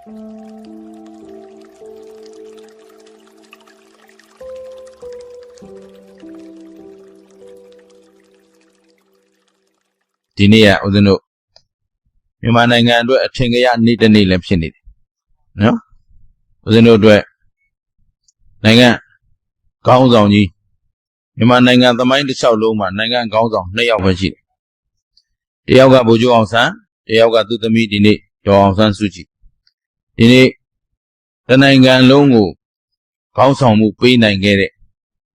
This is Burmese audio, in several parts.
ဒီနေ့ကဦးဇင်းတို့မြန်မာနိုင်ငံအတွက်အထင်ကြီးနေ့တစ်နေ့လည်းဖြစ်နေတယ်နော်ဦးဇင်းတို့အတွက်နိုင်ငံခေါင်းဆောင်ကြီးမြန်မာနိုင်ငံသမိုင်းတစ်လျှောက်လုံးမှာနိုင်ငံခေါင်းဆောင်နှစ်ယောက်ပဲရှိတယ်တယောက်ကဗိုလ်ချုပ်အောင်ဆန်းတယောက်ကသူ့သမီးဒီနေ့ဒေါ်အောင်ဆန်းစုကြည် ဒီနေ့တနိုင်ငံလုံးကိုခေါင်းဆောင်မှုပေးနိုင်ခဲ့တဲ့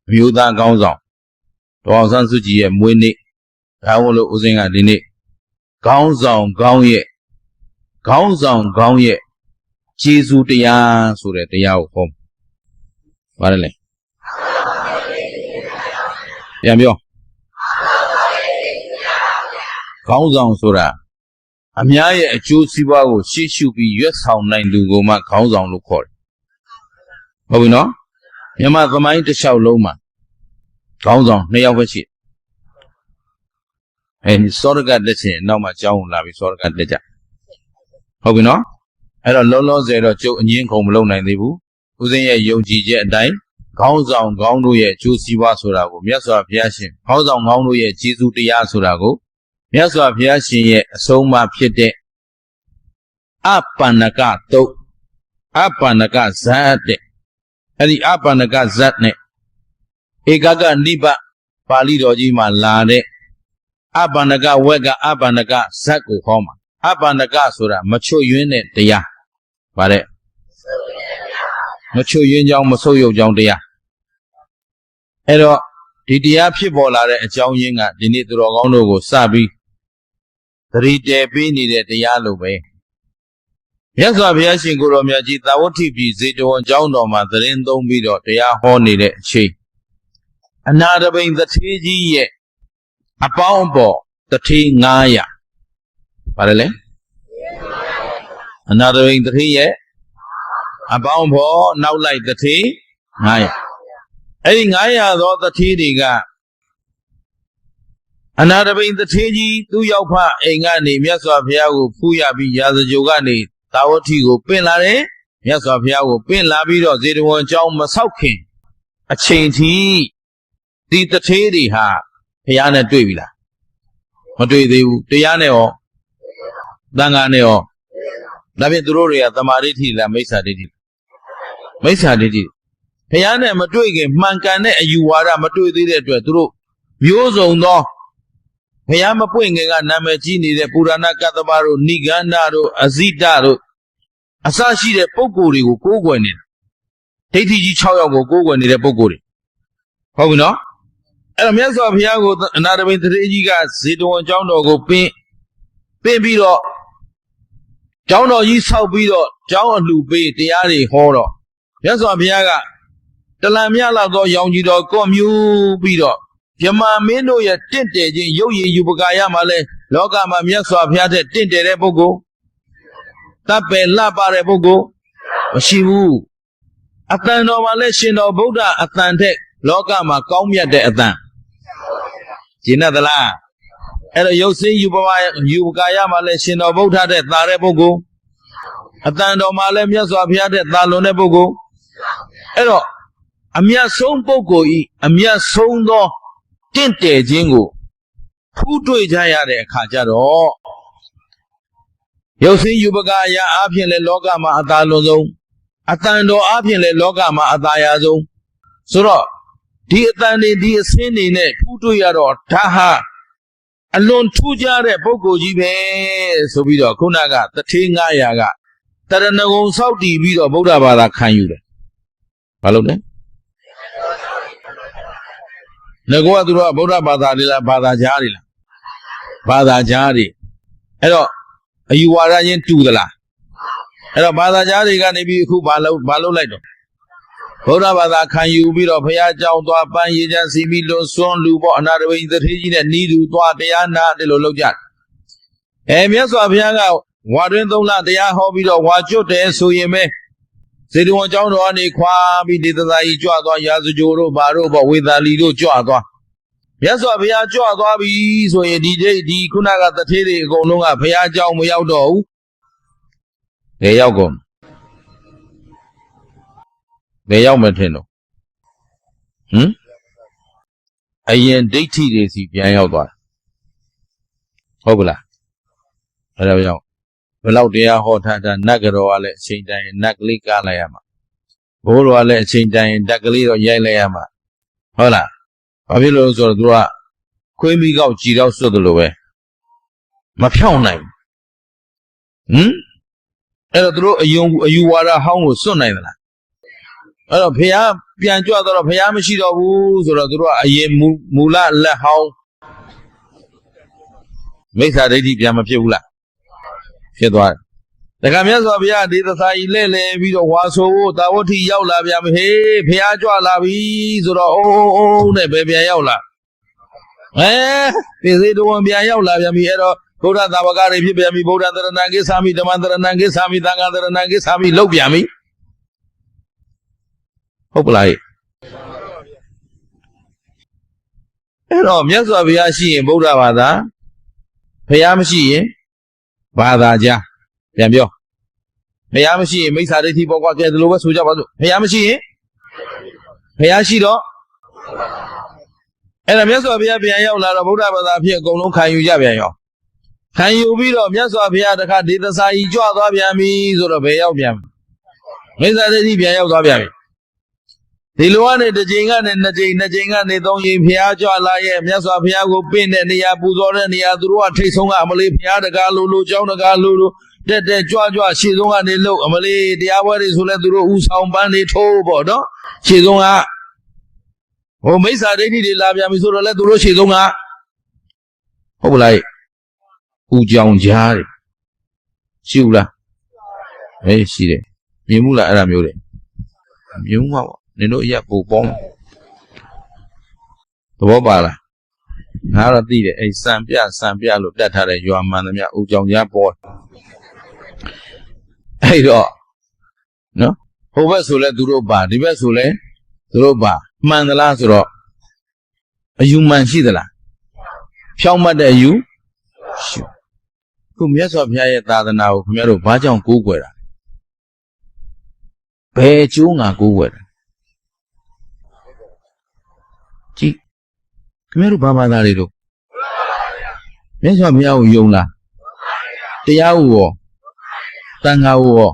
အမျိုးသားခေါင်းဆောင်ဒေါ်အောင်ဆန်းစုကြည်ရဲ့မွေးနေ့ဒါဝလို့ဦးစင်းကဒီနေ့ခေါင်းဆောင်ခေါင်းရဲ့ခေါင်းဆောင်ခေါင်းရဲ့ကျေးဇူးတရားဆိုတဲ့တရားကိုဟောပါတယ်လေပြန်ပြောခေါင်းဆောင်ဆိုတာ အများရဲ့အကျိုးစီးပွားကိုရှေ့ရှုပြီးရွက်ဆောင်နိုင်သူကိုမှခေါင်းဆောင်လို့ခေါ်တယ်ဟုတ်ပြီနော်မြန်မာသမိုင်းတစ်လျှောက်လုံးမှာခေါင်းဆောင်နှစ်ယောက်ပဲရှိတယ်အဲစောရကလက်ချင်းနောက်မှကြောင်းလာပြီးစောရကလက်ကြဟုတ်ပြီနော်အဲ့တော့လုံးလုံးဆယ်တော့ကျုပ်အငင်းခုံမလုပ်နိုင်သေးဘူးဦးစင်းရဲ့ယုံကြည်ချက်အတိုင်းခေါင်းဆောင်ခေါင်းတို့ရဲ့အကျိုးစီးပွားဆိုတာကိုမြတ်စွာဘုရားရှင်ခေါင်းဆောင်ခေါင်းတို့ရဲ့ကျေးဇူးတရားဆိုတာကို မြတ်စွာဘုရားရှင်ရဲ့အဆုံးအမဖြစ်တဲ့အပန္နကတုတ်အပန္နကဇတ်တဲ့အဲ့ဒီအပန္နကဇတ်နဲ့ဧကကနိဗ္ဗပါဠိတော်ကြီးမှာလာတဲ့အပန္နကဝက်ကအပန္နကဇတ်ကိုဟောမှာအပန္နကဆိုတာမချွတ်ယွင်းတဲ့တရားဗါတဲ့မချွတ်ယွင်းကြောင်းမဆုပ်ယုပ်ကြောင်းတရားအဲ့တော့ဒီတရားဖြစ်ပေါ်လာတဲ့အကြောင်းရင်းကဒီနေ့သူတော်ကောင်းတို့ကိုစပြီး သတိတည်ပေးနေတဲ့တရားလိုပဲမြတ်စွာဘုရားရှင်ကိုတော်မြတ်ကြီးသာဝတိပြည်ဇေတဝန်ကျောင်းတော်မှာသတင်းသုံးပြီးတော့တရားဟောနေတဲ့အချိန်အနာတပိန်သထေးကြီးရဲ့အပေါင်းအပေါ်တထေး900ပါတယ်လေအနာတပိန်တထေးရဲ့အပေါင်းပေါ်နောက်လိုက်တထေး900အဲ့ဒီ900သောတထေးတွေက အနာတပိန်တထေးကြီးသူ့ရောက်ဖအိမ်ကနေမြတ်စွာဘုရားကိုဖူးရပြီးရာဇကြိုကနေသာဝတိကိုပင့်လာတယ်မြတ်စွာဘုရားကိုပင့်လာပြီးတော့ဇေတဝန်ကျောင်းမဆောက်ခင်အချိန်ထိဒီတထေးတွေဟာဘုရားနဲ့တွေ့ပြီလားမတွေ့သေးဘူးတရားနဲ့ရောတန်ခါနဲ့ရောဒါဖြင့်သူတို့တွေကသမာဓိဋ္ဌိလားမိစ္ဆာဒိဋ္ဌိမိစ္ဆာဒိဋ္ဌိဘုရားနဲ့မတွေ့ခင်မှန်ကန်တဲ့အယူဝါဒမတွေ့သေးတဲ့အတွက်သူတို့မျိုးစုံသော ဘုရားမပွင့်ခင်ကနာမည်ကြီးနေတဲ့ပုရာဏကတ္တမတို့ဏိဂန္ဓတို့အဇိတတို့အစရှိတဲ့ပုံကိုယ်တွေကိုကိုးကွယ်နေတာဒိဋ္ဌိကြီး6ယောက်ကိုကိုးကွယ်နေတဲ့ပုံကိုယ်တွေဟုတ်ပြီနော်အဲ့တော့မြတ်စွာဘုရားကိုအနာတပိန်တရေကြီးကဇေတဝန်ကျောင်းတော်ကိုပင်းပင်းပြီးတော့ကျောင်းတော်ကြီးဆောက်ပြီးတော့ကျောင်းအလှပေးတရားတွေဟောတော့မြတ်စွာဘုရားကတလံမြလောက်သောရောင်ကြီးတော်ကော့မြူးပြီးတော့ မြမမင်းတို့ရဲ့တင့်တယ်ခြင်းရုပ်ရည်ယူပကာရမှာလဲလောကမှာမြတ်စွာဘုရားတဲ့တင့်တယ်တဲ့ပုဂ္ဂိုလ်တပ်ပယ်လှပတဲ့ပုဂ္ဂိုလ်မရှိဘူးအတန်တော်မှာလဲရှင်တော်ဗုဒ္ဓအတန်တဲ့လောကမှာကောင်းမြတ်တဲ့အတန်ကျင်သလားအဲ့တော့ရုပ်စင်းယူပမာယူပကာရမှာလဲရှင်တော်ဗုဒ္ဓတဲ့သာတဲ့ပုဂ္ဂိုလ်အတန်တော်မှာလဲမြတ်စွာဘုရားတဲ့သာလွန်တဲ့ပုဂ္ဂိုလ်အဲ့တော့အမြတ်ဆုံးပုဂ္ဂိုလ်ဤအမြတ်ဆုံးသော တင့်တယ်ခြင်းကိုဖူးတွေ့ကြရတဲ့အခါကျတော့ရုပ်စင်းယူပကာယအားဖြင့်လည်းလောကမှာအသာလွန်ဆုံးအတန်တော်အားဖြင့်လည်းလောကမှာအသာရဆုံးဆိုတော့ဒီအတန်တွေဒီအစင်းတွေနဲ့ဖူးတွေ့ရတော့ဒါဟာအလွန်ထူးခြားတဲ့ပုဂ္ဂိုလ်ကြီးပဲဆိုပြီးတော့ခုနကတထေး900ကတရဏဂုံစောက်တည်ပြီးတော့ဗုဒ္ဓဘာသာခံယူတယ်ဘာလို့လဲ ငကောကသူတို့ကဗုဒ္ဓဘာသာတွေလားဘာသာကြားတွေလားဘာသာကြားတွေအဲ့တော့အယူဝါဒချင်းတူသလားအဲ့တော့ဘာသာကြားတွေကနေပြီးအခုဘာလို့ဘာလို့လိုက်တော့ဗုဒ္ဓဘာသာခံယူပြီးတော့ဘုရားကြောင်းသွားပန်းရည်ချစီပြီးလွန်ဆွန်းလူပေါ့အနာတဝိသထေးကြီးနဲ့နီးသူသွားတရားနာတယ်လို့လုပ်ကြတယ်အဲမြတ်စွာဘုရားကဝါတွင်သုံးလတရားဟောပြီးတော့ဝါကျွတ်တယ်ဆိုရင်ပဲ ဇေတဝန်ကျောင်းတော်ကနေခွာပြီးဒေသသာကြီးကြွသွားရာဇကြိုတို့ဘာတို့ပေါ့ဝေသာလီတို့ကြွသွားမြတ်စွာဘုရားကြွသွားပြီဆိုရင်ဒီဒီဒီခုနကတထေးတွေအကုန်လုံးကဘုရားကျောင်းမရောက်တော့ဘူးဘယ်ရောက်ကုန်ဘယ်ရောက်မှထင်တော့ဟမ်အရင်ဒိဋ္ဌိတွေစီပြန်ရောက်သွားတာဟုတ်ပလားအဲ့ဒါကြောင့် ဘယ်လောက်တရားဟောထားတာနတ်ကတော်ကလည်းအချိန်တိုင်းနတ်ကလေးကားလိုက်ရမှာဘိုးတော်ကလည်းအချိန်တိုင်းဓာတ်ကလေးတော့ရိုက်လိုက်ရမှာဟုတ်လားဘာဖြစ်လို့လဲဆိုတော့သူကခွေးမိကောက်ကြည်တော့စွတ်တယ်လို့ပဲမဖြောင်းနိုင်ဘူးဟမ်အဲ့တော့သူတို့အယုံအယူဝါဒဟောင်းကိုစွတ်နိုင်သလားအဲ့တော့ဖះပြန်ကြွတော့ဖះမရှိတော့ဘူးဆိုတော့သူတို့ကအရင်မူမူလလက်ဟောင်းမိစ္ဆာဒိဋ္ဌိပြန်မဖြစ်ဘူးလား ဖြစ်သွားတယ်တခါမြတ်စွာဘုရားဒေသစာကြီးလဲ့လဲပြီးတော့ဝါဆိုဖို့တာဝတိရောက်လာပြန်ပြီဟေးဖះကြွလာပြီဆိုတော့အုံးအုံးနဲ့ပဲပြန်ရောက်လာအဲပိစေတဝန်ပြန်ရောက်လာပြန်ပြီအဲ့တော့ဗုဒ္ဓသာဝကတွေဖြစ်ပြန်ပြီဗုဒ္ဓသရဏံကိသာမိဓမ္မသရဏံကိသာမိသံဃာသရဏံကိသာမိလောက်ပြန်ပြီဟုတ်ပလားအဲ့တော့မြတ်စွာဘုရားရှိရင်ဗုဒ္ဓဘာသာဘုရားမရှိရင် ဘာသာကြားပြန်ပြောဘုရားမရှိရင်မိစ္ဆာဒိဋ္ဌိပေါ်ကွာကျဲတယ်လို့ပဲဆိုကြပါစို့ဘုရားမရှိရင်ဘုရားရှိတော့အဲ့ဒါမြတ်စွာဘုရားပြန်ရောက်လာတော့ဗုဒ္ဓဘာသာဖြစ်အကုန်လုံးခံယူကြပြန်ရောခံယူပြီးတော့မြတ်စွာဘုရားတခါဒေသစာကြီးကြွသွားပြန်ပြီဆိုတော့ဘယ်ရောက်ပြန်မိစ္ဆာဒိဋ္ဌိပြန်ရောက်သွားပြန်ပြီ ဒီလိုကနေတစ်ချိန်ကနေနှစ်ချိန်နှစ်ချိန်ကနေသုံးချိန်ဘုရားကြွလာရဲ့မြတ်စွာဘုရားကိုပင့်တဲ့နေရာပူဇော်တဲ့နေရာသူတို့ကထိတ်ဆုံးကအမလေးဘုရားတကားလို့လို့ကျောင်းတကားလို့လို့တက်တက်ကြွကြွရှေ့ဆုံးကနေလို့အမလေးတရားပွဲတွေဆိုလဲသူတို့ဥဆောင်ပန်းတွေထိုးပေါ့နော်ရှေ့ဆုံးကဟိုမိစ္ဆာဒိဋ္ဌိတွေလာပြန်ပြီဆိုတော့လဲသူတို့ရှေ့ဆုံးကဟုတ်ပလားဥကြောင်ကြားတွေရှိဘူးလားအေးရှိတယ်မြင်မှုလားအဲ့ဒါမျိုးတွေမြင်မှုမှာပေါ့ နင်တို့အရက်ပူပေါင်းသဘောပါလားငါတော့သိတယ်အဲ့စံပြစံပြလို့တက်ထားတဲ့ရွာမှန်သမျှဥကြောင်ကြားပေါ်အဲ့တော့နော်ဟိုဘက်ဆိုလဲသူတို့ပါဒီဘက်ဆိုလဲသူတို့ပါမှန်သလားဆိုတော့အယူမှန်ရှိသလားဖြောင်းမှတ်တဲ့အယူရှိခုမြတ်စွာဘုရားရဲ့သာသနာကိုခင်ဗျားတို့ဘာကြောင့်ကိုးကွယ်တာဘယ်အကျိုးငါကိုးကွယ်တာကြည့် ခင်ဗျားတို့ဘာဘာသာတွေတို့မြတ်စွာဘုရားကိုယုံလားတရားကိုရောတန်ခါကိုရော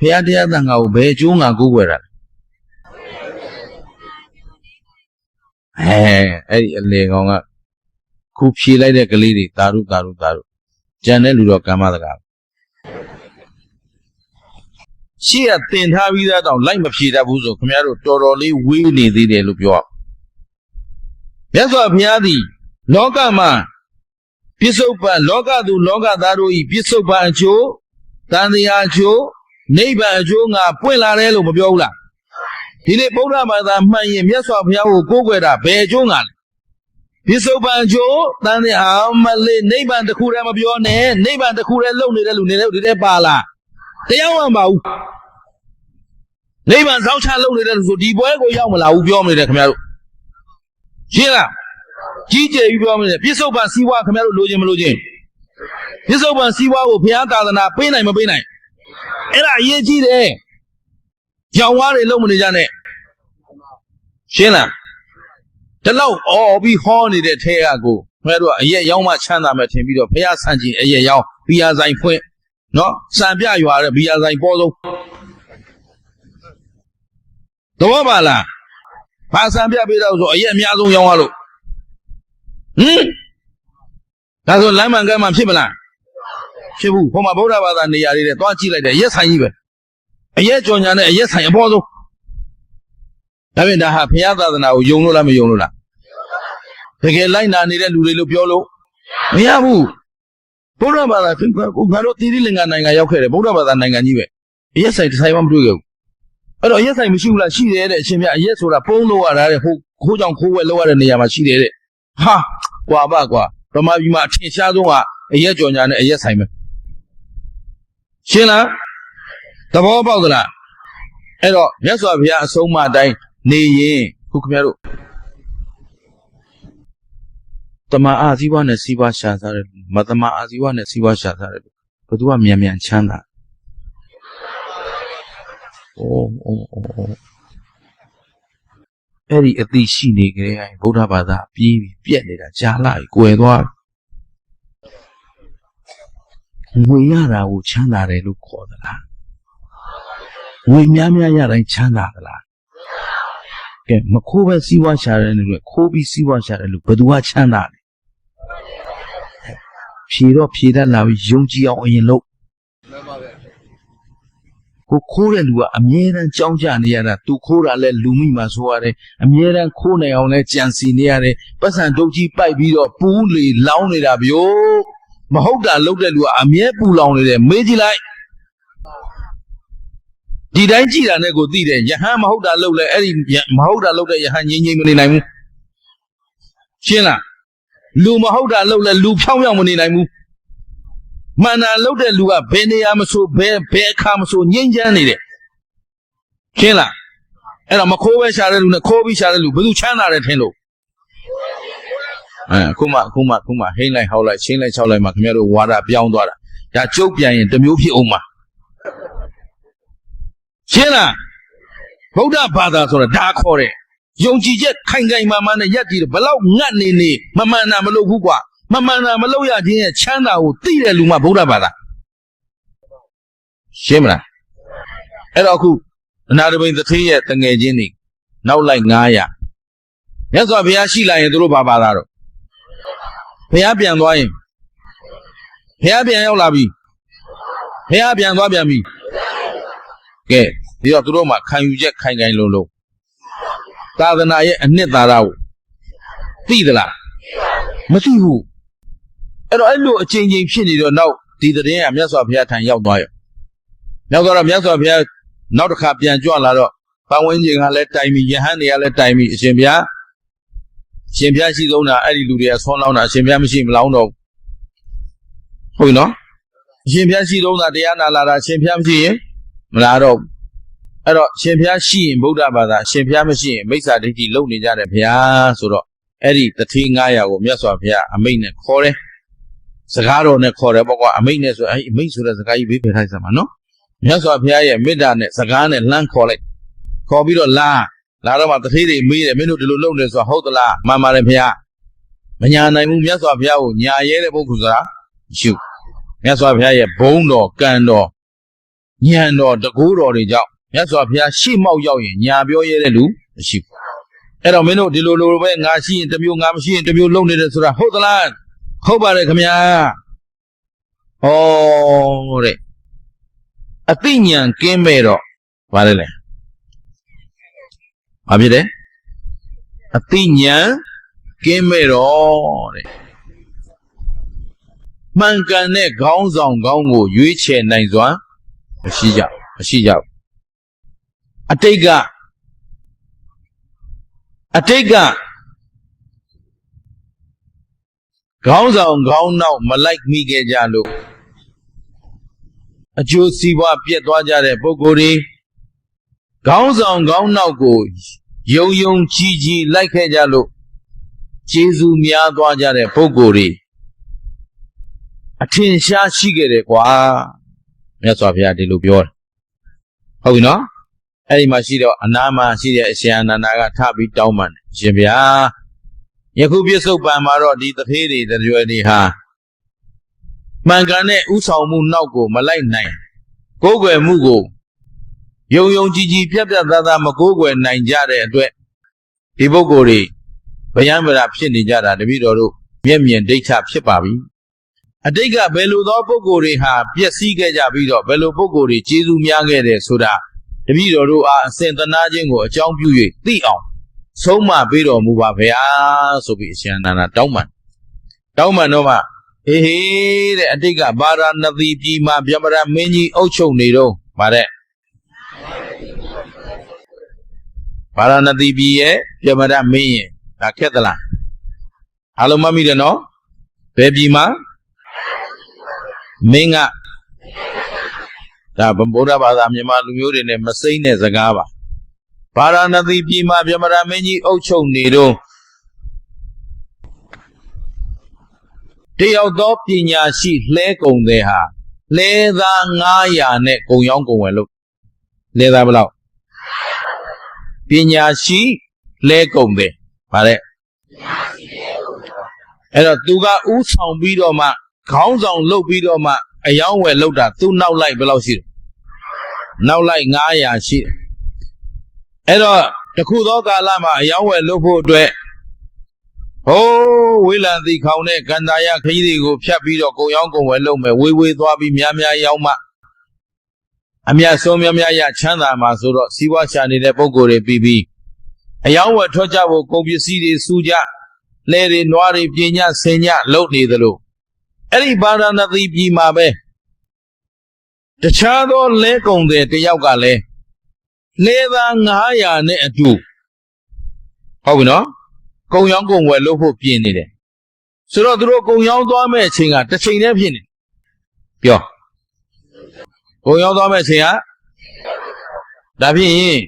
ဘုရားတရားတန်ခါကိုဘယ်အကျိုးငါကိုးကွယ်တာအဲအဲ့ဒီအလေကောင်ကခုဖြေလိုက်တဲ့ကလေးတွေတာရုတာရုတာရုကြံတဲ့လူတော့ကမ္မတကာရှေ့ကတင်ထားပြီးသားတော့လိုက်မဖြေတတ်ဘူးဆိုခင်ဗျားတို့တော်တော်လေးဝေးနေသေးတယ်လို့ပြောရ မြတ်စွာဘုရားသည် လောကမှာပြစ္ဆုတ်ပံလောကသူလောကသားတို့ဤပြစ္ဆုတ်ပံအကျိုးတန်တရားအကျိုးနိဗ္ဗာန်အကျိုးငါပွင့်လာတယ်လို့မပြောဘူးလားဒီနေ့ဗုဒ္ဓဘာသာမှန်ရင်မြတ်စွာဘုရားကိုကိုးကွယ်တာဘယ်အကျိုးငါလဲပြစ္ဆုတ်ပံအကျိုးတန်တရားမလေးနိဗ္ဗာန်တစ်ခုတည်းမပြောနဲ့နိဗ္ဗာန်တစ်ခုတည်းလုံနေတဲ့လူနေတဲ့ဒီထဲပါလားတရားမှမပါဘူးနိဗ္ဗာန်စောင့်ချလုံနေတဲ့လူဆိုဒီပွဲကိုရောက်မလာဘူးပြောမနေတယ်ခင်ဗျားတို့ ရှင်းလားကြီးကျယ်ပြီးပြောမနေပြစ္ဆုတ်ပံစီးပွားခင်ဗျားတို့လိုချင်မလိုချင်ပြစ္ဆုတ်ပံစီးပွားကိုဘုရားသာသနာပေးနိုင်မပေးနိုင်အဲ့ဒါအရေးကြီးတယ်ကြောင်ဝါးတွေလုံမနေကြနဲ့ရှင်းလားဒီလောက်အော်ပြီးဟောနေတဲ့ထဲကကိုခင်ဗျားတို့ကအရက်ရောက်မှချမ်းသာမယ်ထင်ပြီးတော့ဘုရားဆန့်ကျင်အရက်ရောက်ဘီယာဆိုင်ဖွင့်နော်စံပြရွာတဲ့ဘီယာဆိုင်ပေါ်ဆုံးသဘောပါလား ဘာစံပြပေးတော့ဆိုအရက်အများဆုံးရောင်းရလို့ဟင်ဒါဆိုလမ်းမှန်ကမ်းမှန်ဖြစ်မလားဖြစ်ဘူးဟိုမှာဗုဒ္ဓဘာသာနေရာတွေတဲ့သွားကြည့်လိုက်တယ်ရက်ဆိုင်ကြီးပဲအရက်ကြော်ညာနဲ့အရက်ဆိုင်အပေါ်ဆုံးဒါပြင်ဒါဟာဘုရားသာသနာကိုယုံလို့လားမယုံလို့လားတကယ်လိုက်နာနေတဲ့လူတွေလို့ပြောလို့မရဘူးဗုဒ္ဓဘာသာကိုငါတို့သီရိလင်္ကာနိုင်ငံရောက်ခဲ့တယ်ဗုဒ္ဓဘာသာနိုင်ငံကြီးပဲအရက်ဆိုင်တစ်ဆိုင်မှမတွေ့ခဲ့ဘူး အဲ့တော့အရက်ဆိုင်မရှိဘူးလားရှိတယ်တဲ့အရှင်မြတ်အရက်ဆိုတာပုံးလို့ရတာတဲ့ဟိုခိုးကြောင်ခိုးဝဲလောက်ရတဲ့နေရာမှာရှိတယ်တဲ့ဟာကွာပါကွာဗမာပြည်မှာအထင်ရှားဆုံးကအရက်ကြော်ညာနဲ့အရက်ဆိုင်ပဲရှင်းလားသဘောပေါက်သလားအဲ့တော့မြတ်စွာဘုရားအဆုံးအမတိုင်းနေရင်ခုခင်ဗျားတို့တမန်အာဇီဝနဲ့စီးပွားရှာစားတယ်မတမန်အာဇီဝနဲ့စီးပွားရှာစားတယ်ဘယ်သူကမြန်မြန်ချမ်းသာ အိုးအိုးအိုးအဲ့ဒီအတိရှိနေကြတဲ့ဗုဒ္ဓဘာသာပြေးပြီးပြက်နေတာကြာလာပြီကွယ်သွားပြီငွေရတာကိုချမ်းသာတယ်လို့ခေါ်သလားငွေများများရတိုင်းချမ်းသာသလားကဲမခိုးပဲစီးပွားရှာတယ်လို့ခိုးပြီးစီးပွားရှာတယ်လို့ဘယ်သူကချမ်းသာလဲဖြေတော့ဖြေတတ်လာပြီးယုံကြည်အောင်အရင်လုပ် ကိုခိုးတဲ့လူကအမြဲတမ်းကြောင်းကြနေရတာသူခိုးတာလဲလူမိမှဆိုရတယ်အမြဲတမ်းခိုးနေအောင်လဲကြံစီနေရတယ်ပတ်စံဒုတ်ကြီးပိုက်ပြီးတော့ပူးလေလောင်းနေတာဗျို့မဟုတ်တာလုပ်တဲ့လူကအမြဲပူလောင်နေတယ်မေးကြည့်လိုက်ဒီတိုင်းကြည့်တာနဲ့ကိုသိတယ်ယဟန်မဟုတ်တာလုပ်လဲအဲ့ဒီယမဟုတ်တာလုပ်တဲ့ယဟန်ငြိမ့်ငြိမ့်မနေနိုင်ဘူးရှင်းလားလူမဟုတ်တာလုပ်လဲလူဖြောင်းဖြောင်းမနေနိုင်ဘူး မှန်တာလုပ်တဲ့လူကဘယ်နေရာမဆိုဘယ်ဘယ်အခါမဆိုငြိမ့်ချမ်းနေတယ်ရှင်းလားအဲ့တော့မခိုးပဲရှာတဲ့လူနဲ့ခိုးပြီးရှာတဲ့လူဘယ်သူချမ်းသာတယ်ထင်လို့အဲအခုမှအခုမှအခုမှဟိမ့်လိုက်ဟောက်လိုက်ချင်းလိုက်ချောက်လိုက်မှခင်ဗျားတို့ဝါဒပြောင်းသွားတာဒါကျုပ်ပြန်ရင်တစ်မျိုးဖြစ်အောင်မှာရှင်းလားဗုဒ္ဓဘာသာဆိုတာဒါခေါ်တယ်ယုံကြည်ချက်ခိုင်ခိုင်မာမာနဲ့ယက်တည်တယ်ဘလောက်ငတ်နေနေမမှန်တာမလုပ်ဘူးကွာ မမှန်တာမလုပ်ရခြင်းရဲ့ချမ်းသာကိုသိတဲ့လူမှဗုဒ္ဓဘာသာရှင်းမလားအဲ့တော့အခုအနာတပိန်သထေးရဲ့တငယ်ချင်းတွေနောက်လိုက်900မြတ်စွာဘုရားရှိလာရင်တို့ဘာဘာသာတော့ဘုရားပြန်သွားရင်ဘုရားပြန်ရောက်လာပြီဘုရားပြန်သွားပြန်ပြီကဲဒီတော့တို့မှခံယူချက်ခိုင်ခိုင်လုံလုံသာသနာရဲ့အနှစ်သာရကိုသိသလားမသိဘူး အဲ့တော့အဲ့လိုအချိန်ချင်းဖြစ်နေတော့နောက်ဒီသတင်းကမြတ်စွာဘုရားထံရောက်သွားရောရောက်သွားတော့မြတ်စွာဘုရားနောက်တစ်ခါပြန်ကြွလာတော့ပတ်ဝန်းကျင်ကလည်းတိုင်ပြီယဟန်တွေကလည်းတိုင်ပြီအရှင်ဘုရားအရှင်ဘုရားရှိဆုံးတာအဲ့ဒီလူတွေကဆွမ်းလောင်းတာအရှင်ဘုရားမရှိမလောင်းတော့ဘူးဟုတ်ပြီနော်အရှင်ဘုရားရှိဆုံးတာတရားနာလာတာအရှင်ဘုရားမရှိရင်မလာတော့ဘူးအဲ့တော့အရှင်ဘုရားရှိရင်ဗုဒ္ဓဘာသာအရှင်ဘုရားမရှိရင်မိစ္ဆာဒိဋ္ဌိလုံနေကြတယ်ဘုရားဆိုတော့အဲ့ဒီတတိ900ကိုမြတ်စွာဘုရားအမိန့်နဲ့ခေါ်တယ် စကားတော်နဲ့ခေါ်တယ်ပေါ့ကွာအမိန့်နဲ့ဆိုအဲ့အမိန့်ဆိုတဲ့စကားကြီးဘေးဖယ်ထားစမ်းပါနော်မြတ်စွာဘုရားရဲ့မေတ္တာနဲ့စကားနဲ့လှမ်းခေါ်လိုက်ခေါ်ပြီးတော့လာလာတော့မှတတိတွေမေးတယ်မင်းတို့ဒီလိုလုပ်နေဆိုတာဟုတ်သလားမှန်ပါတယ်ဘုရားမညာနိုင်ဘူးမြတ်စွာဘုရားကိုညာရဲတဲ့ပုဂ္ဂိုလ်ဆိုတာရှုမြတ်စွာဘုရားရဲ့ဘုံတော်ကံတော်ဉာဏ်တော်တကူတော်တွေကြောင့်မြတ်စွာဘုရားရှေ့မောက်ရောက်ရင်ညာပြောရဲတဲ့လူမရှိဘူးအဲ့တော့မင်းတို့ဒီလိုလိုပဲငါရှိရင်တစ်မျိုးငါမရှိရင်တစ်မျိုးလုပ်နေတယ်ဆိုတာဟုတ်သလား ဟုတ်ပါတယ်ခင်ဗျာဟောတဲ့အသိဉာဏ်ကင်းမဲ့တော့ဗါလဲလေဘာဖြစ်လဲအသိဉာဏ်ကင်းမဲ့တော့တဲ့မှန်ကန်တဲ့ခေါင်းဆောင်ကောင်းကိုရွေးချယ်နိုင်စွာမရှိကြမရှိကြဘူးအတိတ်ကအတိတ်က ခေါင်းဆောင်ခေါင်းနောက်မလိုက်မိခဲ့ကြလို့အကျိုးစီးပွားပြတ်သွားကြတဲ့ပုဂ္ဂိုလ်တွေခေါင်းဆောင်ခေါင်းနောက်ကိုယုံယုံကြည်ကြည်လိုက်ခဲ့ကြလို့ကျေးဇူးများသွားကြတဲ့ပုဂ္ဂိုလ်တွေအထင်ရှားရှိခဲ့တယ်ကွာမြတ်စွာဘုရားဒီလိုပြောတယ်ဟုတ်ပြီနော်အဲ့ဒီမှာရှိတော့အနာမှာရှိတဲ့အရှင်အနန္ဒာကထပြီးတောင်းပန်တယ်ရှင်ဗျာ ယခုပြစ္ဆုတ်ပံမှာတော့ဒီတထေးတွေတရွယ်တွေဟာမှန်ကန်တဲ့ဥဆောင်မှုနောက်ကိုမလိုက်နိုင်ကိုးကွယ်မှုကိုယုံယုံကြည်ကြည်ပြတ်ပြတ်သားသားမကိုးကွယ်နိုင်ကြတဲ့အတွက်ဒီပုဂ္ဂိုလ်တွေဗျံပရာဖြစ်နေကြတာတပည့်တော်တို့မျက်မြင်ဒိဋ္ဌဖြစ်ပါပြီအတိတ်ကဘယ်လိုသောပုဂ္ဂိုလ်တွေဟာပျက်စီးခဲ့ကြပြီးတော့ဘယ်လိုပုဂ္ဂိုလ်တွေကျေးဇူးများခဲ့တယ်ဆိုတာတပည့်တော်တို့အားအစဉ်သနာခြင်းကိုအကြောင်းပြု၍သိအောင် ဆုံးမပေးတော်မူပါဗျာဆိုပြီးအရှင်အနန္ဒာတောင်းပန်တောင်းပန်တော့မှဟေးဟေးတဲ့အတိတ်ကဘာရာဏသီပြည်မှာဗျမရမင်းကြီးအုပ်ချုပ်နေတော့ဗါတဲ့ဘာရာဏသီပြည်ရဲ့ဗျမရမင်းရဲ့ဒါခက်သလားအားလုံးမှတ်မိတယ်နော်ဘယ်ပြည်မှာမင်းကဒါဗုဒ္ဓဘာသာမြန်မာလူမျိုးတွေနဲ့မစိမ့်တဲ့စကားပါ ဗာရာဏသီပြည်မှာဗြဟ္မရာမင်းကြီးအုပ်ချုပ်နေတော့တယောက်သောပညာရှိလှဲကုံတဲ့ဟာလဲသား900နဲ့ကုံရောင်းကုံဝယ်လို့လဲသားဘယ်လောက်ပညာရှိလဲကုန်တယ်ဗါတဲ့အဲ့တော့သူကဥဆောင်ပြီးတော့မှခေါင်းဆောင်လုပ်ပြီးတော့မှအယောင်းဝယ်လုပ်တာသူနောက်လိုက်ဘယ်လောက်ရှိတယ်နောက်လိုက်900ရှိတယ် အဲ့တော့တခုသောကာလမှာအယောင်းဝယ်လုပ်ဖို့အတွက်ဟိုးဝေးလံသီခေါင်တဲ့ကန္တာယခကြီးတွေကိုဖြတ်ပြီးတော့ကုံရောင်းကုံဝယ်လုပ်မယ်ဝေးဝေးသွားပြီးများများရောက်မှအမြတ်ဆုံးများများရချမ်းသာမှာဆိုတော့စီးပွားရှာနေတဲ့ပုံကိုယ်တွေပြီးပြီးအယောင်းဝယ်ထွက်ကြဖို့ကုန်ပစ္စည်းတွေစူးကြလဲတွေနွားတွေပြင်းညဆင်ညလုပ်နေသလိုအဲ့ဒီဘာရဏသီပြည်မှာပဲတခြားသောလဲကုံတဲ့တယောက်ကလည်း လဲသား900နဲ့အတူဟုတ်ပြီနော်ကုံရောင်းကုံဝယ်လို့ဖို့ပြင်နေတယ်ဆိုတော့သူတို့ကုံရောင်းသွားမဲ့အချိန်ကတစ်ချိန်တည်းဖြစ်နေတယ်ပြောကုံရောင်းသွားမဲ့အချိန်ကဒါဖြင့်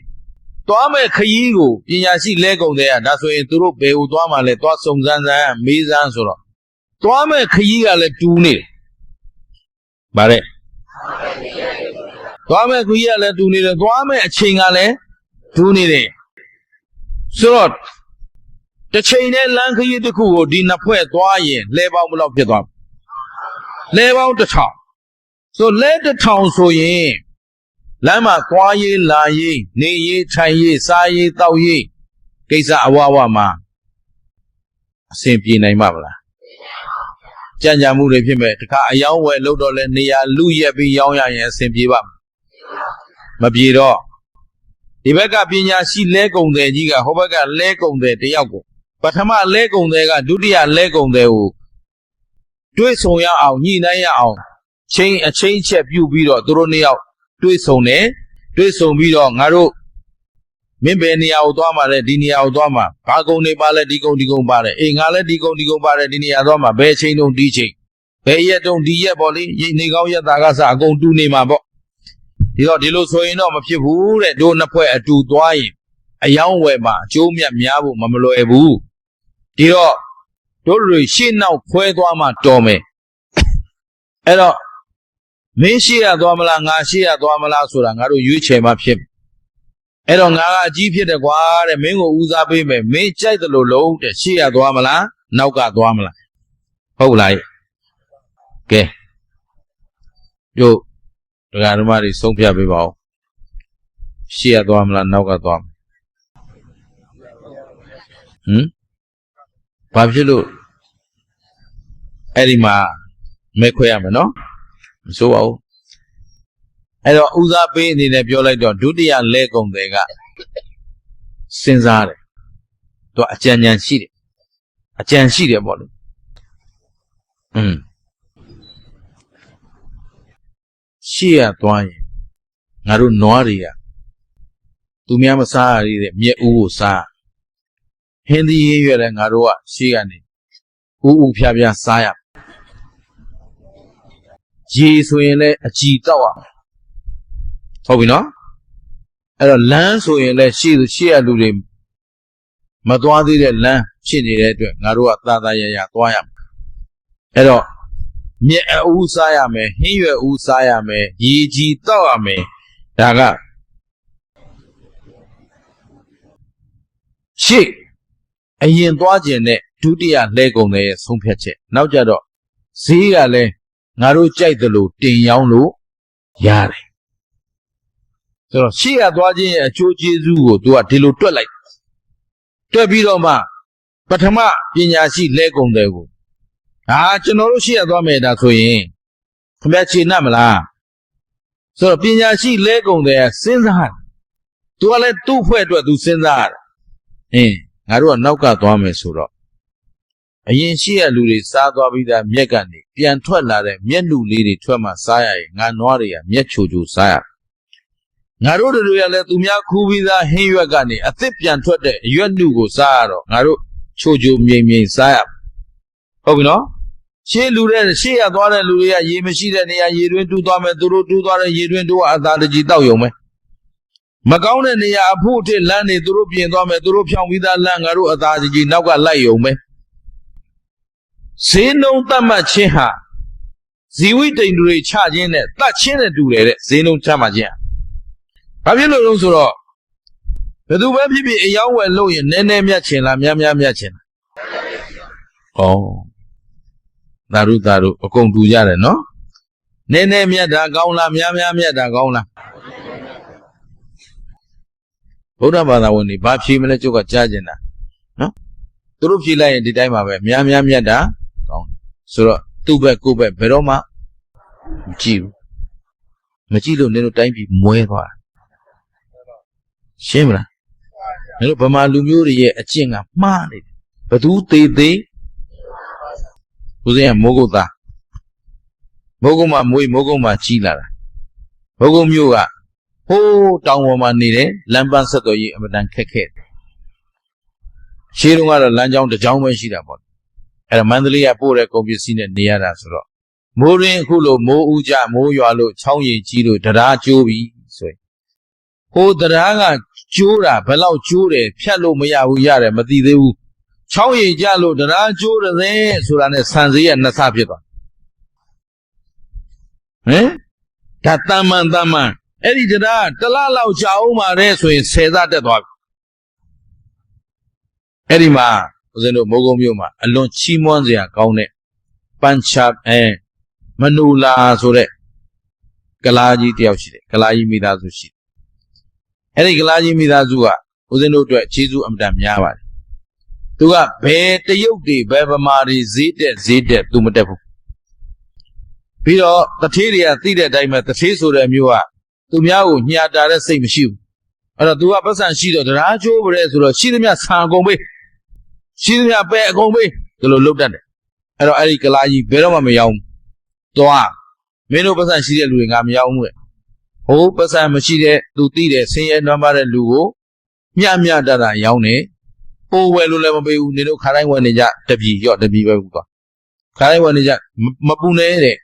သွားမဲ့ခရီးကိုပညာရှိလဲကုံတဲ့ကဒါဆိုရင်သူတို့ဘယ်ကိုသွားမှလဲသွားစုံစမ်းစမ်းမေးစမ်းဆိုတော့သွားမဲ့ခရီးကလည်းတူးနေတယ်ဗါတဲ့ သွားမဲ့ခရီးကလည်းတူးနေတယ်သွားမဲ့အချိန်ကလည်းတူးနေတယ်ဆိုတော့တစ်ချိန်နဲ့လမ်းခရီးတစ်ခုကိုဒီနှစ်ဖွဲ့သွားရင်လဲပေါင်းဘယ်လောက်ဖြစ်သွားလဲပေါင်းတစ်ထောင်ဆိုလဲတစ်ထောင်ဆိုရင်လမ်းမှာသွားရေးလာရေးနေရေးထိုင်ရေးစားရေးတောက်ရေးကိစ္စအဝဝမှာအဆင်ပြေနိုင်မှာမလားကြံ့ကြာမှုတွေဖြစ်မဲ့တခါအယောင်းဝယ်လို့တော့လဲနေရာလူရက်ပြီးရောင်းရရင်အဆင်ပြေပါမ ပြေတော့ဒီဘက်ကပညာရှိလဲကုံတယ်ကြီးကဟိုဘက်ကလဲကုံတယ်တယောက်ကိုပထမလဲကုံတဲ့ကဒုတိယလဲကုံတဲ့ကိုတွေးဆုံရအောင်ညှိနှိုင်းရအောင်ချင်းအချင်းချက်ပြုတ်ပြီးတော့သူတို့နှစ်ယောက်တွေးဆုံတယ်တွေးဆုံပြီးတော့ငါတို့မင်းဘယ်နေရာကိုသွားမှာလဲဒီနေရာကိုသွားမှာဘာကုံနေပါလဲဒီကုံဒီကုံပါတယ်အေးငါလည်းဒီကုံဒီကုံပါတယ်ဒီနေရာသွားမှာဘယ်အချိန်တုန်းဒီချိန်ဘယ်ရက်တုန်းဒီရက်ပေါ့လေနေကောင်းရက်သားကစအကုန်တူနေမှာပေါ့ ဒီတော့ဒီလိုဆိုရင်တော့မဖြစ်ဘူးတဲ့တို့နှစ်ဖွဲ့အတူသွားရင်အယောင်းဝယ်မှာအကျိုးမြတ်များဖို့မမလွယ်ဘူးဒီတော့တို့တွေရှေ့နောက်ခွဲသွားမှတော်မယ်အဲ့တော့မင်းရှေ့ရသွားမလားငါရှေ့ရသွားမလားဆိုတာငါတို့ရွေးချယ်မှဖြစ်မယ်အဲ့တော့ငါကအကြီးဖြစ်တယ်ကွာတဲ့မင်းကိုဦးစားပေးမယ်မင်းကြိုက်တယ်လို့လုံးတဲ့ရှေ့ရသွားမလားနောက်ကသွားမလားဟုတ်လားကဲတို့ ဒကာဓမ္မတွေဆုံးဖြတ်ပေးပါဦးရှေ့ရသွားမလားနောက်ကသွားမလားဟမ်ဘာဖြစ်လို့အဲ့ဒီမှာမဲခွဲရမယ်နော်မစိုးပါဘူးအဲ့တော့ဦးစားပေးအနေနဲ့ပြောလိုက်တော့ဒုတိယလဲကုံတွေကစဉ်းစားတယ်သူကအကြံဉာဏ်ရှိတယ်အကြံရှိတယ်ပေါ့လေอืม ရှေ့ရသွားရင်ငါတို့နွားတွေကသူများမစားရတဲ့မြက်ဦးကိုစားရဟင်းသီးရေးရွက်လည်းငါတို့ကရှေ့ကနေဥဥဖြားဖြားစားရမယ်ရေဆိုရင်လည်းအကြည်တောက်ရမယ်ဟုတ်ပြီနော်အဲ့တော့လမ်းဆိုရင်လည်းရှေ့ရှေ့ရလူတွေမသွားသေးတဲ့လမ်းဖြစ်နေတဲ့အတွက်ငါတို့ကသာသာရရသွားရမယ်အဲ့တော့ မြက်အဦးစားရမယ်ဟင်းရွက်ဦးစားရမယ်ရေကြီးတောက်ရမယ်ဒါကရှေ့အရင်သွားကျင်တဲ့ဒုတိယလဲကုန်တဲ့ဆုံးဖြတ်ချက်နောက်ကြတော့ဈေးကလည်းငါတို့ကြိုက်တယ်လို့တင်ရောင်းလို့ရတယ်ဆိုတော့ရှေ့ကသွားခြင်းရဲ့အကျိုးကျေးဇူးကိုသူကဒီလိုတွက်လိုက်တွက်ပြီးတော့မှပထမပညာရှိလဲကုန်တဲ့ကို ဟာကျွန်တော်တို့ရှေ့ကသွားမယ်ဒါဆိုရင်ခင်ဗျားခြေနှက်မလားဆိုတော့ပညာရှိလဲကုန်တဲ့စဉ်းစားတယ်သူကလည်းသူ့ဖွဲ့အတွက်သူစဉ်းစားရတယ်အင်းငါတို့ကနောက်ကသွားမယ်ဆိုတော့အရင်ရှိရလူတွေစားသွားပြီးသားမြက်ကနေပြန်ထွက်လာတဲ့မြက်လူလေးတွေထွက်မှစားရရင်ငါနွားတွေကမြက်ချိုချိုစားရငါတို့တွေကလည်းသူများခူးပြီးသားဟင်းရွက်ကနေအသစ်ပြန်ထွက်တဲ့အရွက်လူကိုစားရတော့ငါတို့ချိုချိုမြိန်မြိန်စားရဟုတ်ပြီနော် ရှေ့လူတဲ့ရှေ့ရသွားတဲ့လူတွေကရေမရှိတဲ့နေရာရေတွင်းတူးသွားမယ်သူတို့တူးသွားတဲ့ရေတွင်းတူးကအသာတကြီးတောက်ယုံမယ်မကောင်းတဲ့နေရာအဖို့အထစ်လမ်းနေသူတို့ပြင်သွားမယ်သူတို့ဖြောင်းပြီးသားလမ်းငါတို့အသာကြီးကြီးနောက်ကလိုက်ယုံမယ်ဈေးနှုန်းတတ်မှတ်ခြင်းဟာဇီဝိတိန်တွေချခြင်းနဲ့တတ်ခြင်းနဲ့တူတယ်တဲ့ဈေးနှုန်းချမှတ်ခြင်းဟာဘာဖြစ်လို့လဲဆိုတော့ဘယ်သူပဲဖြစ်ဖြစ်အယောင်းဝယ်လို့ရင်နည်းနည်းမြတ်ချင်လားများများမြတ်ချင်လားဩ သာရုသာရုအကုန်တူကြတယ်နော်နည်းနည်းမြတ်တာကောင်းလားများများမြတ်တာကောင်းလားဗုဒ္ဓဘာသာဝင်တွေဘာဖြေမလဲကျုပ်ကကြားကျင်တာနော်သူတို့ဖြေလိုက်ရင်ဒီတိုင်းပါပဲများများမြတ်တာကောင်းတယ်ဆိုတော့သူ့ဘက်ကိုယ့်ဘက်ဘယ်တော့မှမကြည့်ဘူးမကြည့်လို့နင်တို့တိုင်းပြည်မွဲသွားတာရှင်းမလားနင်တို့ဗမာလူမျိုးတွေရဲ့အကျင့်ကမှားနေတယ်ဘသူသေးသေး ဦးဇင်းကမိုးကုတ်သားမိုးကုတ်မှာမွေးမိုးကုတ်မှာကြီးလာတာမိုးကုတ်မျိုးကဟိုးတောင်ပေါ်မှာနေတယ်လမ်းပန်းဆက်တော်ကြီးအမတန်ခက်ခဲတယ်ရှေးတုန်းကတော့လမ်းကြောင်းတစ်ကြောင်းပဲရှိတာပေါ့အဲ့ဒါမန္တလေးကပို့တဲ့ကုန်ပစ္စည်းနဲ့နေရတာဆိုတော့မိုးရင်းအခုလိုမိုးဦးကြမိုးရွာလို့ချောင်းရည်ကြီးလို့တရားကျိုးပြီဆိုရင်ဟိုတရားကကျိုးတာဘယ်လောက်ကျိုးတယ်ဖြတ်လို့မရဘူးရတယ်မသိသေးဘူး ချောင်းရည်ကြလို့တရားကျိုးတယ်ဆိုတာနဲ့ဆန်စည်းရနှစ်ဆဖြစ်သွားဟမ်ဒါတမ္မန်တမ္မန်အဲ့ဒီတရားကတစ်လလောက်ကြာအောင်ပါတဲ့ဆိုရင်ဆယ်သတက်သွားပြီအဲ့ဒီမှာဦးဇင်းတို့မိုးကုံမြို့မှာအလွန်ချီးမွမ်းစရာကောင်းတဲ့ပန်ချပ်အဲမနူလာဆိုတဲ့ကလာကြီးတယောက်ရှိတယ်ကလာကြီးမိသားစုရှိတယ်အဲ့ဒီကလာကြီးမိသားစုကဦးဇင်းတို့အတွက်ခြေစုအမတန်များပါတယ် သူကဘယ်တရုတ်တွေဘယ်ဗမာတွေဈေးတက်ဈေးတက်သူမတက်ဘူးပြီးတော့တထေးတွေကသိတဲ့အတိုင်းပဲတထေးဆိုတဲ့မျိုးကသူများကိုညှာတာတဲ့စိတ်မရှိဘူးအဲ့တော့ तू ကပတ်စံရှိတော့တရားချိုးပရဲဆိုတော့ရှိသမျှဆံကုန်ပေးရှိသမျှပဲအကုန်ပေးဒီလိုလုတ်တတ်တယ်အဲ့တော့အဲ့ဒီကလာကြီးဘယ်တော့မှမရောက်ဘူးသွားမင်းတို့ပတ်စံရှိတဲ့လူတွေငါမရောက်ဘူးတဲ့ဟိုပတ်စံမရှိတဲ့သူသိတဲ့ဆင်းရဲနွမ်းပါတဲ့လူကိုမျှမျှတတာရောင်းနေ ပိုးဝယ်လို့လည်းမပေးဘူးနေတို့ခါတိုင်းဝယ်နေကြတပြီရော့တပြီပဲဘူးသွားခါတိုင်းဝယ်နေကြမပူနေတဲ့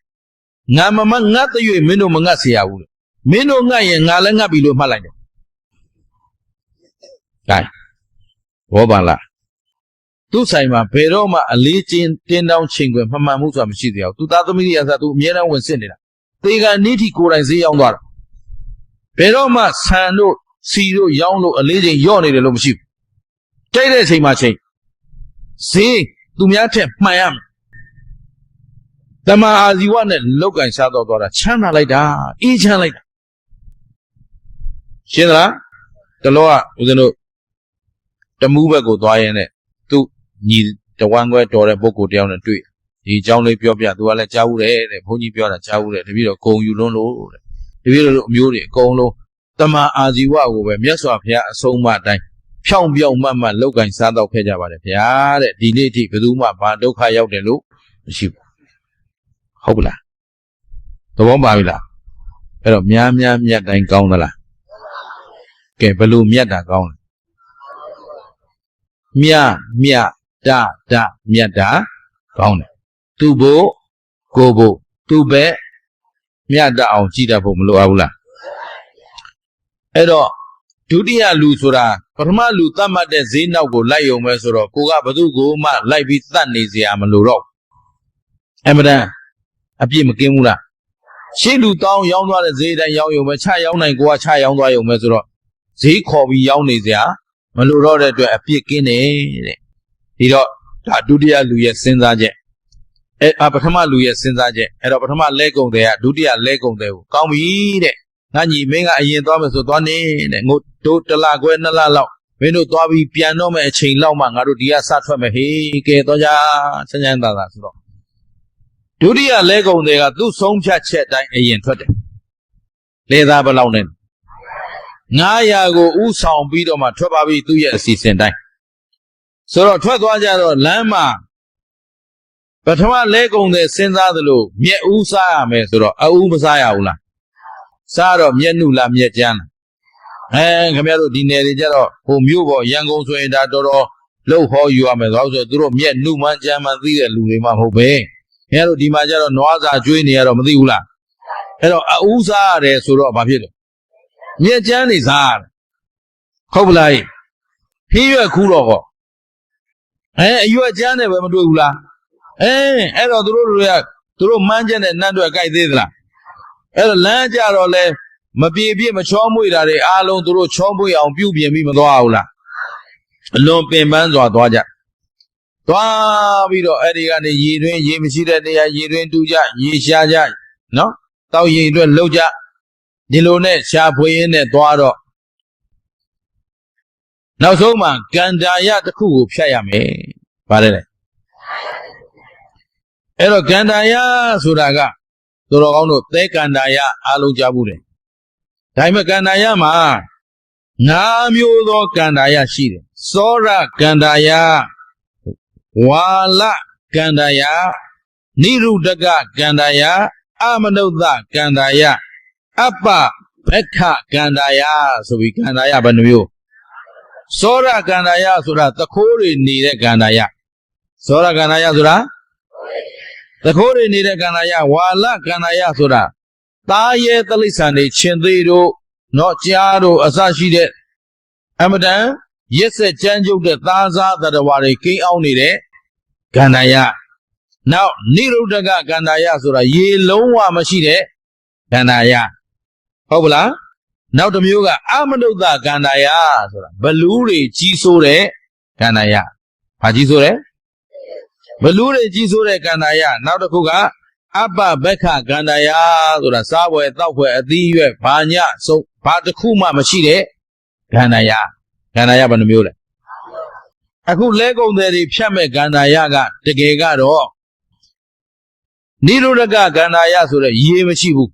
ငါမမငတ်တဲ့၍မင်းတို့မငတ်เสียဘူးလေမင်းတို့ငတ်ရင်ငါလည်းငတ်ပြီလို့မှတ်လိုက်တယ် gain ဘောပါလားသူ့ဆိုင်မှာဘယ်တော့မှအလေးချင်းတင်းတောင်းချိန်ခွင်မမှန်မှုဆိုတာမရှိသေးဘူးသူသားသမီးတွေအစားသူအမြဲတမ်းဝင်စစ်နေတာသေကန်နိထိကိုယ်တိုင်ဈေးရောက်သွားတာဘယ်တော့မှဆန်တို့စီတို့ရောင်းလို့အလေးချိန်ယော့နေတယ်လို့မရှိဘူး ကြိုက်တဲ့အချိန်မှာချိန်ဈေးသူများထက်မှန်ရမယ်တမန်အာဇီဝနဲ့လောက်ကင်ရှားတော့သွားတာချမ်းသာလိုက်တာအေးချမ်းလိုက်တာရှင်းသလားတလောကဦးဇင်းတို့တမူးဘက်ကိုသွားရင်တဲ့သူ့ညီတဝမ်းခွဲတော်တဲ့ပုဂ္ဂိုလ်တယောက်နဲ့တွေ့ဒီအကြောင်းလေးပြောပြသူကလည်းကြားဘူးတယ်တဲ့ဘုန်းကြီးပြောတာကြားဘူးတယ်တပည့်တော်ဂုံယူလွန်းလို့တဲ့တပည့်တော်တို့အမျိုးတွေအကုန်လုံးတမန်အာဇီဝကိုပဲမြတ်စွာဘုရားအဆုံးအမအတိုင်း ဖြောင်းပြောင်းမှတ်မှတ်လောက်ကင်စားတော့ခဲ့ကြပါတယ်ဗျာတဲ့ဒီနေ့အထိဘယ်သူမှဘာဒုက္ခရောက်တယ်လို့မရှိဘူးဟုတ်ပလားသဘောပါပြီလားအဲ့တော့များများမြတ်တိုင်းကောင်းသလားကဲဘယ်လိုမြတ်တာကောင်းလဲမြမြတတမြတ်တာကောင်းတယ်သူ့ဘို့ကိုဘို့သူ့ဘက်မြတ်တအောင်ကြည်တတ်ဖို့မလိုအပ်ဘူးလားအဲ့တော့ ဒုတိယလူဆိုတာပထမလူတတ်မှတ်တဲ့ဈေးနောက်ကိုလိုက်ရုံပဲဆိုတော့ကိုကဘသူ့ကိုမှလိုက်ပြီးတတ်နေစရာမလိုတော့ဘူးအမှန်တန်အပြစ်မကင်းဘူးလားရှေ့လူတောင်းရောင်းသွားတဲ့ဈေးတိုင်းရောင်းရုံပဲချရောင်းနိုင်ကိုကချရောင်းသွားရုံပဲဆိုတော့ဈေးခေါ်ပြီးရောင်းနေစရာမလိုတော့တဲ့အတွက်အပြစ်ကင်းတယ်တဲ့ဒီတော့ဒါဒုတိယလူရဲ့စဉ်းစားချက်အဲအပထမလူရဲ့စဉ်းစားချက်အဲ့တော့ပထမလဲကုံတဲ့ကဒုတိယလဲကုံတဲ့ကိုကောင်းပြီတဲ့ ငါညီမင်းကအရင်သွားမယ်ဆိုသွားနေတဲ့ငိုတို့တစ်လခွဲနှစ်လလောက်မင်းတို့သွားပြီးပြန်တော့မယ်အချိန်လောက်မှငါတို့ဒီကစထွက်မယ်ဟေးကဲတော့ကြချမ်းချမ်းသာသာဆိုတော့ဒုတိယလဲကုံတဲ့ကသူ့ဆုံးဖြတ်ချက်တိုင်းအရင်ထွက်တယ်လေသားဘယ်လောက်နဲ့900ကိုဥဆောင်ပြီးတော့မှထွက်ပါပြီသူ့ရဲ့အစီအစဉ်တိုင်းဆိုတော့ထွက်သွားကြတော့လမ်းမှာပထမလဲကုံတဲ့စဉ်းစားသလိုမြက်ဥစားရမယ်ဆိုတော့အဥမစားရဘူးလား စားတော့မြက်နုလားမြက်ကြမ်းလားအဲခင်ဗျားတို့ဒီနယ်တွေကြတော့ဟိုမြို့ပေါ်ရန်ကုန်ဆိုရင်ဒါတော်တော်လှုပ်ဟောယူရမယ်ဆိုတော့သူတို့မြက်နုမှန်းကြမ်းမှန်းသိတဲ့လူတွေမှမဟုတ်ပဲခင်ဗျားတို့ဒီမှာကြတော့နွားစာကျွေးနေရတော့မသိဘူးလားအဲ့တော့အဥစားရတယ်ဆိုတော့ဘာဖြစ်လဲမြက်ကြမ်းနေစားရတယ်ဟုတ်ပလားဟင်းရွက်ခူးတော့ဟောအဲအရွက်ကြမ်းတယ်ပဲမတွေ့ဘူးလားအဲအဲ့တော့သူတို့တွေကသူတို့မှန်းချက်နဲ့နတ်တွေကြိုက်သေးသလား အဲ့တော့လမ်းကြတော့လဲမပြေပြည့်မချောမွေ့တာတွေအားလုံးသူတို့ချောမွေ့အောင်ပြုပြင်ပြီးမသွားဘူးလားအလွန်ပင်ပန်းစွာသွားကြသွားပြီးတော့အဲ့ဒီကနေရေတွင်းရေမရှိတဲ့နေရာရေတွင်းတူးကြရေရှားကြနော်တောက်ရင်အတွက်လှုပ်ကြဒီလိုနဲ့ရှားဖွေရင်းနဲ့သွားတော့နောက်ဆုံးမှာကန္တာယတစ်ခုကိုဖြတ်ရမယ်ဗါတယ်လေအဲ့တော့ကန္တာယဆိုတာက သူတော်ကောင်းတို့သဲကန္တာယအားလုံးကြားဘူးတယ်ဒါပေမဲ့ကန္တာယမှာငါးမျိုးသောကန္တာယရှိတယ်စောရကန္တာယဝါလကန္တာယနိရုဒကကန္တာယအမနုဿကန္တာယအပ္ပဘက္ခကန္တာယဆိုပြီးကန္တာယဘယ်နှမျိုးစောရကန္တာယဆိုတာသခိုးတွေနေတဲ့ကန္တာယစောရကန္တာယဆိုတာ တခိုးတွေနေတဲ့ကန္နာယဝါလကန္နာယဆိုတာသားရဲတိရစ္ဆာန်တွေရှင်သေးတို့နော်ကြားတို့အစရှိတဲ့အမတန်ရက်ဆက်ကြမ်းကြုတ်တဲ့သားစားတရဝါတွေကိန်းအောင်နေတဲ့ကန္နာယနောက်နိရုဒ္ဓကကန္နာယဆိုတာရေလုံးဝမရှိတဲ့ကန္နာယဟုတ်ပလားနောက်တစ်မျိုးကအမနုဿကန္နာယဆိုတာဘလူးတွေကြီးဆိုးတဲ့ကန္နာယဘာကြီးဆိုးတဲ့ ဘလူးတွေကြီးဆိုးတဲ့ကန္တာယနောက်တစ်ခုကအပ္ပဘက္ခကန္တာယဆိုတာစားပွဲတောက်ပွဲအသီးရွက်ဘာညဆုံးဘာတစ်ခုမှမရှိတဲ့ကန္တာယကန္တာယဘယ်နှမျိုးလဲအခုလဲကုံတယ်တွေဖြတ်မဲ့ကန္တာယကတကယ်ကတော့နိရောဓကကန္တာယဆိုတဲ့ရေမရှိဘူး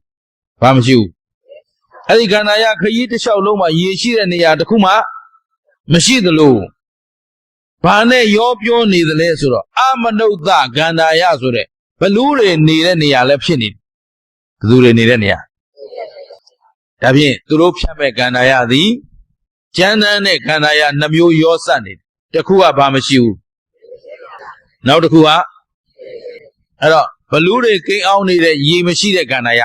ဘာမရှိဘူးအဲ့ဒီကန္တာယခရီးတစ်လျှောက်လုံးမှာရေရှိတဲ့နေရာတစ်ခုမှမရှိသလို ဘာနဲ့ရောပြောနေသလဲဆိုတော့အမနုဿကန္တာယဆိုတဲ့ဘလူးတွေနေတဲ့နေရာလည်းဖြစ်နေတယ်ဘသူတွေနေတဲ့နေရာဒါဖြင့်သူတို့ဖြတ်မဲ့ကန္တာယသည်ကျမ်းတမ်းတဲ့ကန္တာယနှမျိုးရောစပ်နေတယ်တစ်ခုကဘာမရှိဘူးနောက်တစ်ခုကအဲ့တော့ဘလူးတွေကိန်းအောင်နေတဲ့ရေမရှိတဲ့ကန္တာယ